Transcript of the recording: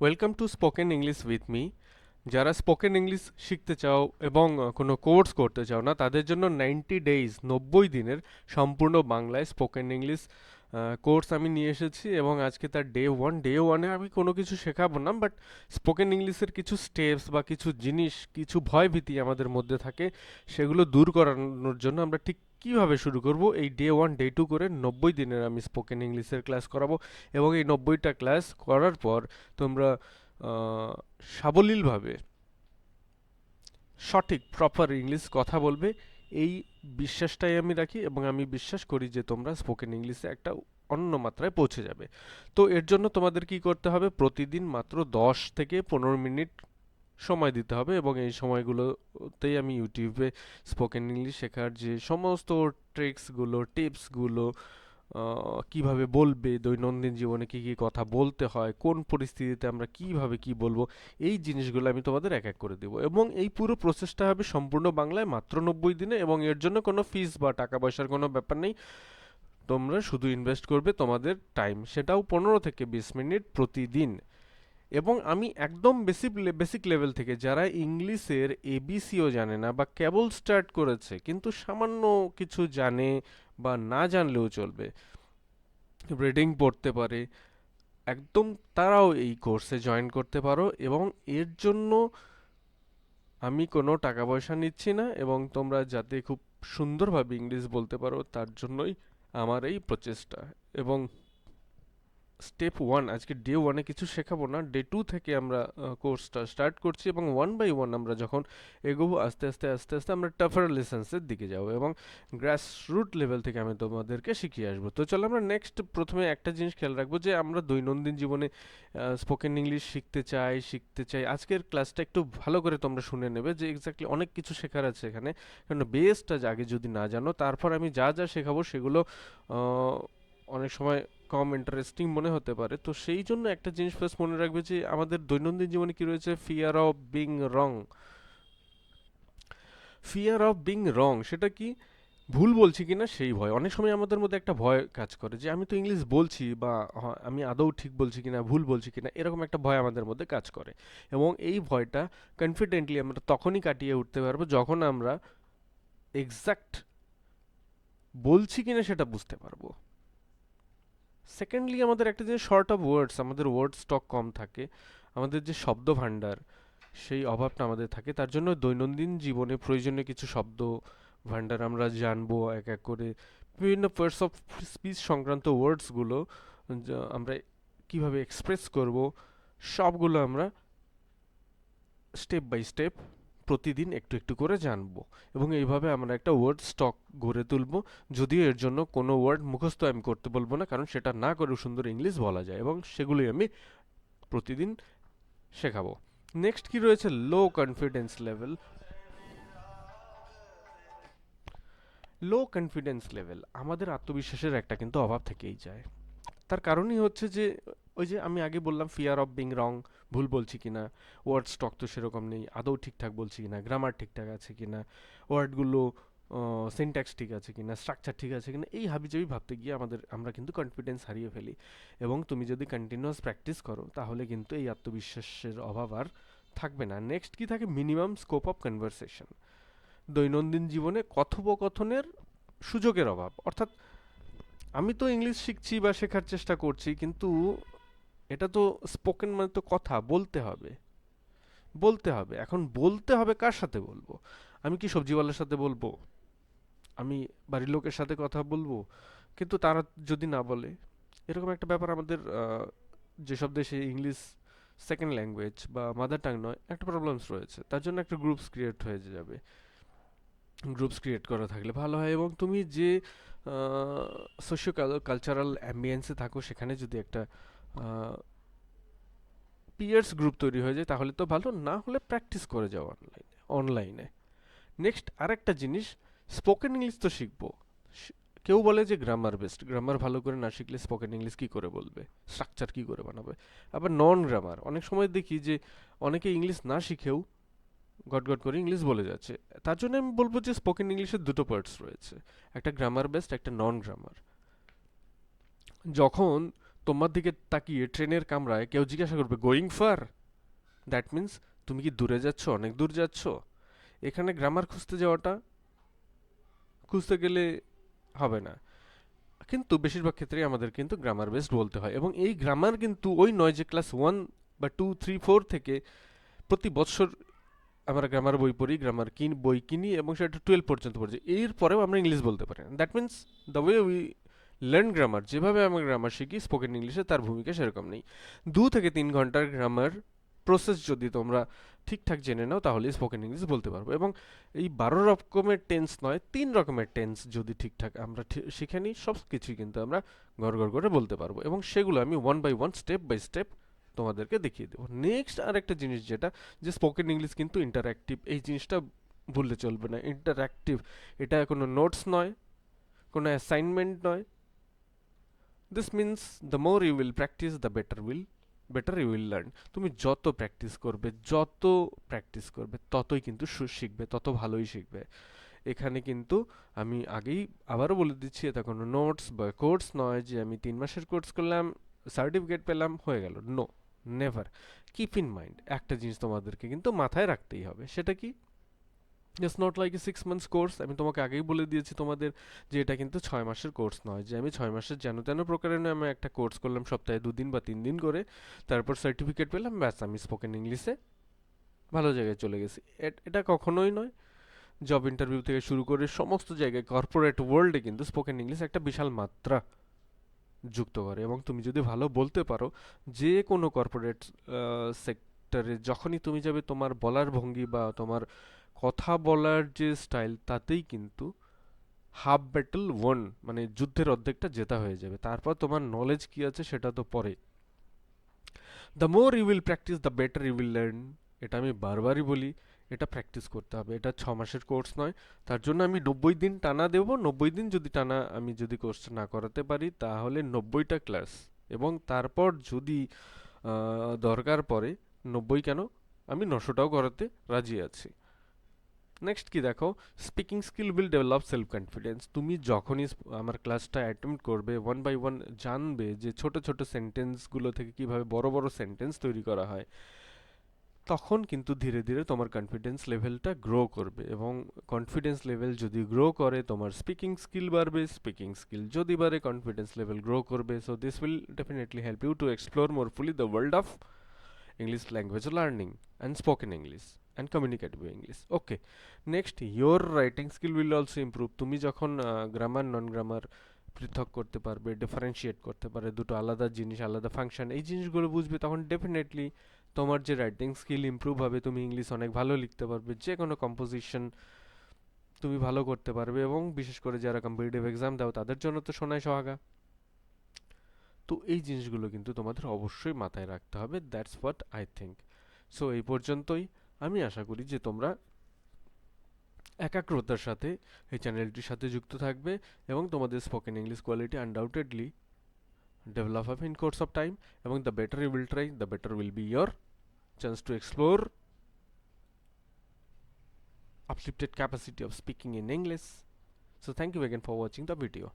Welcome to spoken English with me যারা spoken English শিখতে চাও এবং কোনো কোর্স করতে চাও না, তাদের জন্য নাইনটি ডেইজ নব্বই দিনের সম্পূর্ণ বাংলায় স্পোকেন ইংলিশ কোর্স আমি নিয়ে এসেছি এবং আজকে তার ডে ওয়ান ডে ওয়ানে আমি কোনো কিছু শেখাবো না বাট স্পোকেন ইংলিশের কিছু স্টেপস বা কিছু জিনিস, কিছু ভয়ভীতি আমাদের মধ্যে থাকে, সেগুলো দূর করানোর জন্য আমরা ঠিক কীভাবে শুরু করব? এই ডে ওয়ান ডে টু করে নব্বই দিনের আমি স্পোকেন ইংলিশের ক্লাস করাবো এবং এই নব্বইটা ক্লাস করার পর তোমরা সাবলীলভাবে, সঠিক প্রপার ইংলিশ কথা বলবে, এই বিশ্বাসটাই আমি রাখি এবং আমি বিশ্বাস করি যে তোমরা স্পোকেন ইংলিশে একটা অন্য মাত্রায় পৌঁছে যাবে। তো এর জন্য তোমাদের কি করতে হবে? প্রতিদিন মাত্র দশ থেকে পনেরো মিনিট সময় দিতে হবে এবং এই সময়গুলোতেই আমি ইউটিউবে স্পোকেন ইংলিশ শেখার যে সমস্ত ট্রিক্সগুলো টিপসগুলো কীভাবে বলবে দৈনন্দিন জীবনে কি কি কথা বলতে হয়, কোন পরিস্থিতিতে আমরা কীভাবে কি বলব, এই জিনিসগুলো আমি তোমাদের এক এক করে দেবো। এবং এই পুরো প্রসেসটা হবে সম্পূর্ণ বাংলায় মাত্র নব্বই দিনে এবং এর জন্য কোনো ফিস বা টাকা পয়সার কোনো ব্যাপার নেই। তোমরা শুধু ইনভেস্ট করবে তোমাদের টাইম সেটাও পনেরো থেকে বিশ মিনিট প্রতিদিন। এবং আমি একদম বেসিক বেসিক লেভেল থেকে, যারা ইংলিশের এবিসিও জানে না বা কেবল স্টার্ট করেছে, কিন্তু সামান্য কিছু জানে বা না জানলেও চলবে। রিডিং পড়তে পারে। একদম তারাও এই কোর্সে জয়েন করতে পারো এবং এর জন্য আমি কোনো টাকা পয়সা নিচ্ছি না এবং তোমরা যাতে খুব সুন্দরভাবে ইংলিশ বলতে পারো তার জন্যই আমার এই প্রচেষ্টা এবং স্টেপ ওয়ান আজকে ডে ওয়ানে কিছু শেখাবো না। ডে টু থেকে আমরা কোর্সটা স্টার্ট করছি এবং ওয়ান বাই ওয়ান আমরা যখন এগোবো, আস্তে আস্তে আস্তে আস্তে আমরা টাফার লেসেন্সের দিকে যাব এবং গ্রাস রুট লেভেল থেকে আমি তোমাদেরকে শিখিয়ে আসব। তো চলো আমরা নেক্সট প্রথমে একটা জিনিস খেয়াল রাখব যে আমরা দৈনন্দিন জীবনে স্পোকেন ইংলিশ শিখতে চাই শিখতে চাই। আজকের ক্লাসটা একটু ভালো করে তোমরা শুনে নেবে যে এক্স্যাক্টলি অনেক কিছু শেখার আছে এখানে। কারণ বেসটা আগে যদি না জানো, তারপর আমি যা যা শেখাবো সেগুলো অনেক সময় কম ইন্টারেস্টিং মনে হতে পারে। তো সেই জন্য একটা জিনিস ফার্স্ট মনে রাখবে যে, আমাদের দৈনন্দিন জীবনে কি রয়েছে? Fear of being wrong fear of being wrong সেটা কি? ভুল বলছি কি না সেই ভয়। অনেক সময় আমাদের মধ্যে একটা ভয় কাজ করে যে, আমি তো ইংলিশ বলছি বা আমি আদৌ ঠিক বলছি কিনা, ভুল বলছি কিনা, এরকম একটা ভয় আমাদের মধ্যে কাজ করে। এবং এই ভয়টা কনফিডেন্টলি আমরা তখনই কাটিয়ে উঠতে পারব যখন আমরা এক্সাক্ট বলছি কিনা সেটা বুঝতে পারব। সেকেন্ডলি আমাদের একটা যে শর্ট অফ ওয়ার্ডস আমাদের ওয়ার্ড স্টক কম থাকে। আমাদের যে শব্দ ভাণ্ডার, সেই অভাবটা আমাদের থাকে। তার জন্য দৈনন্দিন জীবনে প্রয়োজনীয় কিছু শব্দ ভাণ্ডার আমরা জানব এক এক করে। বিভিন্ন পার্টস অফ স্পিচ সংক্রান্ত ওয়ার্ডসগুলো আমরা কীভাবে এক্সপ্রেস করব, সবগুলো আমরা স্টেপ বাই স্টেপ প্রতিদিন একটু একটু করে জানব এবং এইভাবে আমরা একটা ওয়ার্ড স্টক গড়ে তুলব। যদিও এর জন্য কোনো ওয়ার্ড মুখস্থ আমি করতে বলব না, কারণ সেটা না করেও সুন্দর ইংলিশ বলা যায় এবং সেগুলোই আমি প্রতিদিন শেখাবো। নেক্সট কি রয়েছে? Low confidence level low confidence level আমাদের আত্মবিশ্বাসের একটা কিন্তু অভাব থেকেই যায়। তার কারণই হচ্ছে যে ওই যে আমি আগে বললাম ফিয়ার অফ বিং রং ভুল বলছি কিনা ওয়ার্ড স্টক তো সেরকম নেই, আদৌ ঠিকঠাক বলছি কিনা গ্রামার ঠিকঠাক আছে কিনা, ওয়ার্ডগুলো সিনট্যাক্স ঠিক আছে কিনা স্ট্রাকচার ঠিক আছে কিনা, এই হাবিজাবি ভাবতে গিয়ে আমাদের, আমরা কিন্তু কনফিডেন্স হারিয়ে ফেলি। এবং তুমি যদি কন্টিনিউয়াস প্র্যাকটিস করো, তাহলে কিন্তু এই আত্মবিশ্বাসের অভাব আর থাকবে না। নেক্সট কি থাকে? মিনিমাম স্কোপ অফ কনভারসেশন দৈনন্দিন জীবনে কথোপকথনের সুযোগের অভাব। অর্থাৎ, আমি তো ইংলিশ শিখছি বা শেখার চেষ্টা করছি, কিন্তু এটা তো স্পোকেন মানে তো কথা, বলতে হবে। বলতে হবে। এখন বলতে হবে কার সাথে বলব? আমি কি সবজিওয়ালার সাথে বলব? আমি বাড়ির লোকের সাথে কথা বলব? কিন্তু তারা যদি না বলে, এরকম একটা ব্যাপার আমাদের যেসব দেশে ইংলিশ সেকেন্ড ল্যাঙ্গুয়েজ বা মাদার টাং নয়, একটা প্রবলেমস রয়েছে। তার জন্য একটা গ্রুপস ক্রিয়েট হয়ে যাবে। গ্রুপস ক্রিয়েট করা থাকলে ভালো হয় এবং তুমি যে সোশিও কালচারাল অ্যাম্বিয়েন্সে থাকো, সেখানে যদি একটা পিয়ার্স গ্রুপ তৈরি হয়ে যায়, তাহলে তো ভালো, না হলে প্র্যাকটিস করে যাও অনলাইনে অনলাইনে নেক্সট আরেকটা জিনিস স্পোকেন ইংলিশ তো শিখব। কেউ বলে যে গ্রামার বেস্ট গ্রামার ভালো করে না শিখলে স্পোকেন ইংলিশ কী করে বলবে? স্ট্রাকচার কি করে বানাবে? আবার নন গ্রামার অনেক সময় দেখি যে অনেকে ইংলিশ না শিখেও গট গট করে ইংলিশ বলে যাচ্ছে। তার জন্য আমি বলব যে স্পোকেন ইংলিশের দুটো পার্টস রয়েছে। একটা গ্রামার বেস্ট একটা নন গ্রামার যখন তোমার দিকে তাকিয়ে ট্রেনের কামরায় কেউ জিজ্ঞাসা করবে গোয়িং ফার দ্যাট মিন্স তুমি কি দূরে যাচ্ছ, অনেক দূর যাচ্ছ? এখানে গ্রামার খুঁজতে যাওয়াটা খুঁজতে গেলে হবে না। কিন্তু বেশিরভাগ ক্ষেত্রেই আমাদের কিন্তু গ্রামার বেসড বলতে হয় এবং এই গ্রামার কিন্তু ওই নয় যে ক্লাস ওয়ান বা টু থ্রি ফোর থেকে প্রতি বছর আমরা গ্রামার বই পড়ি গ্রামার কিন, বই কিনি এবং সেটা টুয়েলভ পর্যন্ত পড়ছি এর পরেও আমরা ইংলিশ বলতে পারি। That means the way we learn grammar যেভাবে আমরা গ্রামার শিখি স্পোকেন ইংলিশে তার ভূমিকা সেরকম নেই। দু থেকে তিন ঘণ্টার গ্রামার প্রসেস যদি তোমরা ঠিকঠাক জেনে নাও, তাহলে স্পোকেন ইংলিশ বলতে পারব। এবং এই বারো রকমের টেন্স নয়, তিন রকমের টেন্স যদি ঠিকঠাক আমরা শিখে নিই সব কিছুই কিন্তু আমরা গড় গড় করে বলতে পারব। এবং সেগুলো আমি one by one step by step তোমাদেরকে দেখিয়ে দেবো। নেক্সট আরেকটা জিনিস যেটা, যে স্পোকেন ইংলিশ কিন্তু ইন্টারঅ্যাক্টিভ এই জিনিসটা ভুললে চলবে না। ইন্টারঅ্যাক্টিভ এটা কোনো নোটস নয়, কোনো অ্যাসাইনমেন্ট নয় this means the more you will practice the better will better you will learn তুমি যত প্র্যাকটিস করবে, যত প্র্যাকটিস করবে, ততই কিন্তু শিখবে, তত ভালোই শিখবে। এখানে কিন্তু আমি আগেই আবারও বলে দিচ্ছি, এটা কোনো নোটস বা কোর্স নয় যে আমি তিন মাসের কোর্স করলাম সার্টিফিকেট পেলাম, হয়ে গেল। No never keep in mind একটা জিনিস তোমাদেরকে কিন্তু মাথায় রাখতেই হবে, সেটা কি? It's not like a six months course আমি তোমাকে আগেই বলে দিয়েছি তোমাদের যে এটা কিন্তু ছয় মাসের কোর্স নয়। যে আমি ছয় মাসের যেন তেন প্রকারে নয় আমি একটা কোর্স করলাম সপ্তাহে দুদিন বা তিন দিন করে। তারপর সার্টিফিকেট পেলাম, ব্যাস আমি স্পোকেন ইংলিশে ভালো জায়গায় চলে গেছি। এটা কখনোই নয়। জব ইন্টারভিউ থেকে শুরু করে সমস্ত জায়গায় কর্পোরেট ওয়ার্ল্ডে কিন্তু স্পোকেন ইংলিশ একটা বিশাল মাত্রা যুক্ত করে। এবং তুমি যদি ভালো বলতে পারো, যে কোনো কর্পোরেট সেক্টরে যখনই তুমি যাবে, তোমার বলার ভঙ্গি বা তোমার কথা বলার যে স্টাইল তাতেই কিন্তু হাফ ব্যাটল ওয়ান মানে যুদ্ধের অর্ধেকটা জেতা হয়ে যাবে। তারপর তোমার নলেজ কি আছে সেটা তো পরে। The more you will practice the better you will learn এটা আমি বারবারই বলি, এটা প্র্যাকটিস করতে হবে। এটা ছ মাসের কোর্স নয়। তার জন্য আমি নব্বই দিন টানা দেব। নব্বই দিন যদি টানা আমি যদি কোর্সটা না করাতে পারি, তাহলে নব্বইটা ক্লাস এবং তারপর যদি দরকার পড়ে, নব্বই কেন? আমি নশোটাও করাতে রাজি আছি। নেক্সট কি দেখো? Speaking skill will develop self confidence তুমি যখনই আমার ক্লাসটা অ্যাটেম্প করবে ওয়ান বাই ওয়ান জানবে যে ছোট ছোট সেন্টেন্সগুলো থেকে কীভাবে বড় বড় সেন্টেন্স তৈরি করা হয়, তখন কিন্তু ধীরে ধীরে তোমার কনফিডেন্স লেভেলটা গ্রো করবে এবং কনফিডেন্স লেভেল যদি গ্রো করে, তোমার স্পিকিং স্কিল বাড়বে স্পিকিং স্কিল যদি বাড়ে কনফিডেন্স লেভেল গ্রো করবে। So this will definitely help you to explore more fully the world of English learning and spoken spoken English and communicative English. Okay. Next, your writing skill will also improve. তুমি যখন grammar নন grammar পৃথক করতে পারবে differentiate করতে পারে দুটো আলাদা জিনিস আলাদা ফাংশন এই জিনিসগুলো বুঝবে তখন ডেফিনেটলি তোমার যে রাইটিং স্কিল ইমপ্রুভ হবে তুমি ইংলিশ অনেক ভালো লিখতে পারবে যে কোনো কম্পোজিশন তুমি ভালো করতে পারবে এবং বিশেষ করে যারা কম্পিটিটিভ এক্সাম দাও তাদের জন্য তো সোনায় সোহাগা তো এই জিনিসগুলো কিন্তু তোমাদের অবশ্যই মাথায় রাখতে হবে that's what I think so এই পর্যন্তই আমি আশা করি যে তোমরা একাগ্রতার সাথে এই চ্যানেলটির সাথে যুক্ত থাকবে এবং তোমাদের spoken English quality undoubtedly develop হবে ইন কোর্স অফ টাইম এবং the better you will try the better will be your chance to explore uplifted capacity of speaking in English. So, thank you again for watching the video.